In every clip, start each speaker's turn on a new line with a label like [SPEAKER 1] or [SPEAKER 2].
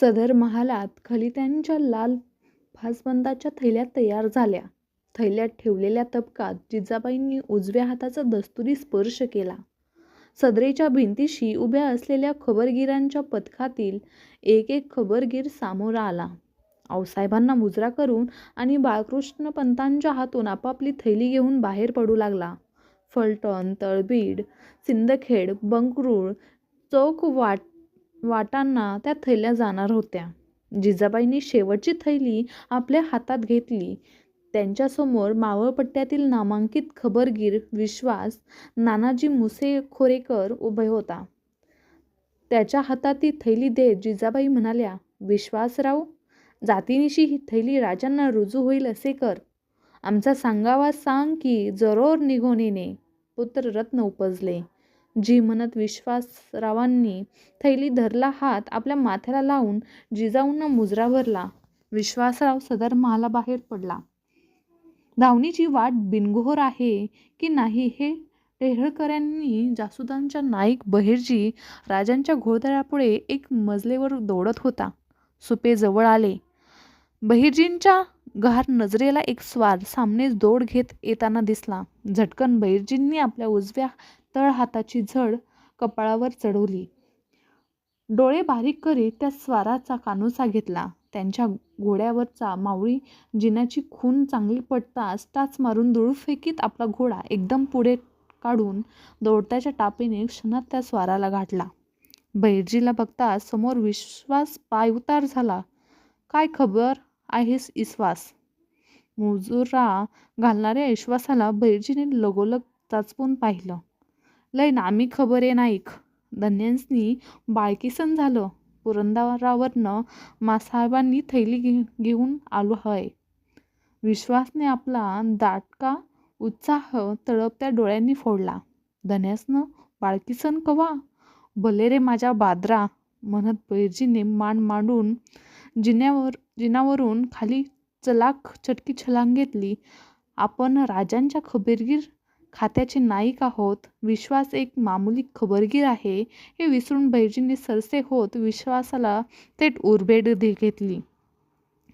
[SPEAKER 1] सदर महालात खलित्यांच्या लाल फासबंदाच्या थैल्या तयार झाल्या. थैल्यात ठेवलेल्या तबकात जिजाबाईंनी उजव्या हाताचा दस्तुरी स्पर्श केला. सदरेच्या भिंतीशी उभ्या असलेल्या खबरगीरांच्या पथकातील एक एक खबरगीर सामोरा आला. आऊसाहेबांना मुजरा करून आणि बाळकृष्ण पंतांच्या हातून आपापली थैली घेऊन बाहेर पडू लागला. फलटण, तळबीड, सिंदखेड, बंकरूळ चौक वाटांना त्या थैल्या जाणार होत्या. जिजाबाईंनी शेवटची थैली आपल्या हातात घेतली. त्यांच्यासमोर मावळपट्ट्यातील नामांकित खबरगीर विश्वास नानाजी मुसे खोरेकर उभे होता. त्याच्या हातात ती थैली देत जिजाबाई म्हणाल्या, विश्वासराव, जातीनिशी ही थैली राजांना रुजू होईल असे कर. आमचा सांगावा सांग की जरूर निघून येणे. पुत्ररत्न उपजले. जी म्हणत विश्वासरावांनी थैली धरला हात आपल्या माथ्याला लावून जिजाऊंना मुजरा भरला. विश्वासराव सदर महालाबाहेर पडला. धावणीची वाट बिनगोहर आहे की नाही हे टेहळकरांनी जासुदांच्या नाईक बहिर्जी राजांच्या घोळदळापुढे एक मजलेवर दौडत होता. सुपे जवळ आले. बहिर्जींच्या घार नजरेला एक स्वार सामनेच दौड घेत येताना दिसला. झटकन बहिर्जींनी आपल्या उजव्या तळ हाताची झड कपाळावर चढवली. डोळे बारीक करीत त्या स्वाराचा कानोसा घेतला. त्यांच्या घोड्यावरचा मावळी जिन्याची खून चांगली पडताच टाच मारून धूळ फेकीत आपला घोडा एकदम पुढे काढून दौडत्याच्या टापीने क्षणात त्या स्वाराला गाठला. बहिर्जीला बघताच समोर विश्वास पायउतार झाला. काय खबर आहेस इश्वास? मुजुरा घालणाऱ्या इश्वासाला बहिर्जीने लगोलग चाचपून पाहिलं. लय नामी आहे नाईक. धन्यांस्नी बाळकिसन झालं. पुरंदरावरनं मासाहेबांनी थैली घेऊन आलो आहे. विश्वासने आपला दाटका उत्साह तळपत्या डोळ्यांनी फोडला. धन्यासनं बाळकिसन कवा? भले रे माझ्या बादरा, म्हणत बैरजीने मान मांडून जिन्यावर जिनावरून खाली चलाख चटकी छलांग घेतली. आपण राजांच्या खबीरगीर खात्याचे नाईक आहोत. विश्वास एक मामूली खबरगीर आहे हे विसरून बहिर्जींनी सरसे होत विश्वासाला थेट उरबेड घेतली.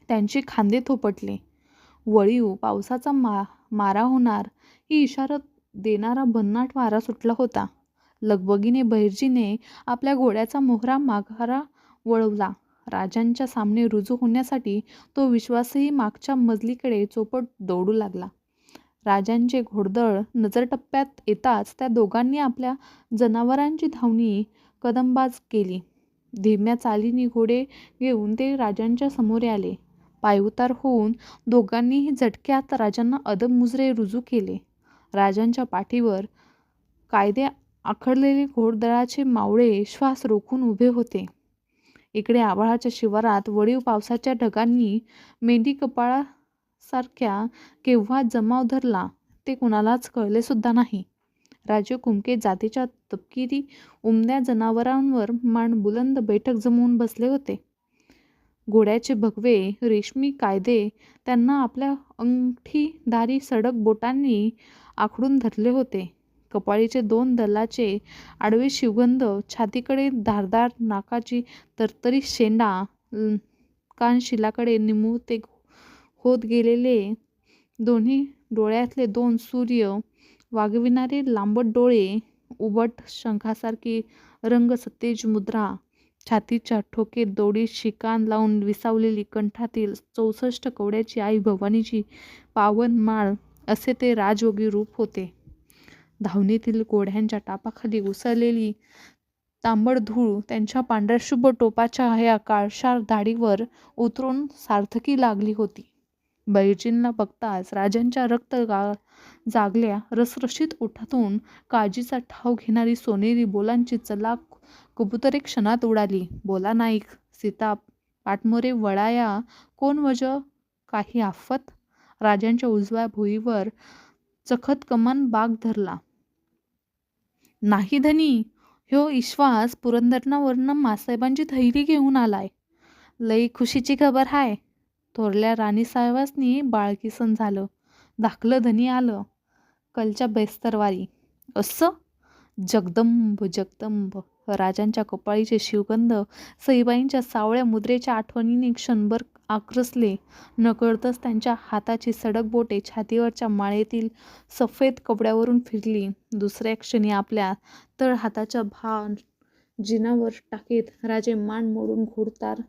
[SPEAKER 1] त्यांचे खांदे थोपटले. वळीव पावसाचा मा मारा होणार ही इशारा देणारा भन्नाट वारा सुटला होता. लगबगीने बहिर्जीने आपल्या घोड्याचा मोहरा माघारा वळवला. राजांच्या सामने रुजू होण्यासाठी तो विश्वासही मागच्या मजलीकडे चोपट दौडू लागला. राजांचे घोडदळ नजरटप्प्यात येताच त्या दोघांनी आपल्या जनावरांची धावणी कदमबाज केली. धीम्या चालीने घोडे घेऊन ते राजांच्या समोर आले. पायउतार होऊन दोघांनीही झटक्यात राजांना अदब-मुजरे रुजू केले. राजांच्या पाठीवर कायदे आखडलेले घोडदळाचे मावळे श्वास रोखून उभे होते. इकडे आभाळाच्या शिवारात वळीव पावसाच्या ढगांनी सारख्या केव्हा जमाव धरला ते कुणालाच कळलेसुद्धा नाही. राजे कुमके जातीच्या तपकिरी उमद्या जनावरांवर मान बुलंद बैठक जमवून बसले होते. घोड्याचे भगवे रेशमी कायदे त्यांना आपल्या अंगठीधारी सडक बोटांनी आखडून धरले होते. कपाळीचे दोन दलाचे आडवे शिवगंध, छातीकडे धारदार नाकाची तरतरी शेंडा, कानशिलाकडे निमुळते होत गेलेले दोन्ही डोळ्यातले दोन सूर्य वागविणारे लांबट डोळे, उबट शंखासारखी रंगसतेज मुद्रा, छातीच्या ठोकेत दोडी शिकान लावून विसावलेली कंठातील चौसष्ट कवड्याची आई भवानीची पावन माळ असे ते राजयोगी रूप होते. धावणीतील घोड्यांच्या टापाखाली उसळलेली तांबड धूळ त्यांच्या पांढऱ्याशुभ टोपाच्या ह्या काळशार दाढीवर उतरून सार्थकी लागली होती. बैजींना बघताच राजांच्या रक्त गा जागल्या रसरशीत ओठातून काळजीचा ठाव घेणारी सोनेरी बोलांची चलाक कबुतरे क्षणात उडाली. बोला नाईक. सीता पाठमोरे वळाया कोण वज काही आफत? राजांच्या उजव्या भुईवर चखत कमान बाग धरला. नाही धनी, ह्यो इश्वास पुरंदरनावरनं मासाहेबांची थैली घेऊन आलाय. लई खुशीची खबर हाय. थोरल्या राणीसाहेबांस्नी बाळकिसन झालं. दाखलं धनी आलं. कलच्या बेस्तरवारी. असं जगदंब जगदंब राजांच्या कपाळीचे शिवगंध सईबाईंच्या सावळ्या मुद्रेच्या आठवणीने क्षणभर आक्रसले नकळतच त्यांच्या हाताची सडक बोटे छातीवरच्या माळेतील सफेद कपड्यावरून फिरली दुसऱ्या क्षणी आपल्या तळ हाताच्या भार जिनावर टाकीत राजे मान मोडून घोडतार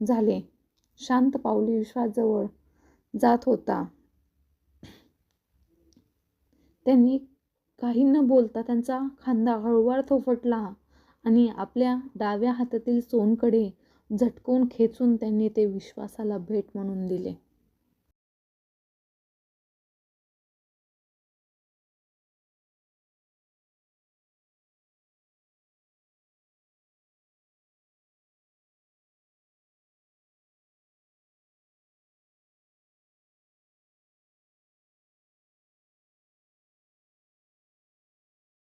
[SPEAKER 1] झाले शांत पावली विश्वाजवळ जात होता. त्यांनी काही न बोलता त्यांचा खांदा हळूवार थोपटला आणि आपल्या डाव्या हातातील सोनकडे झटकून खेचून त्यांनी ते विश्वासाला भेट म्हणून दिले.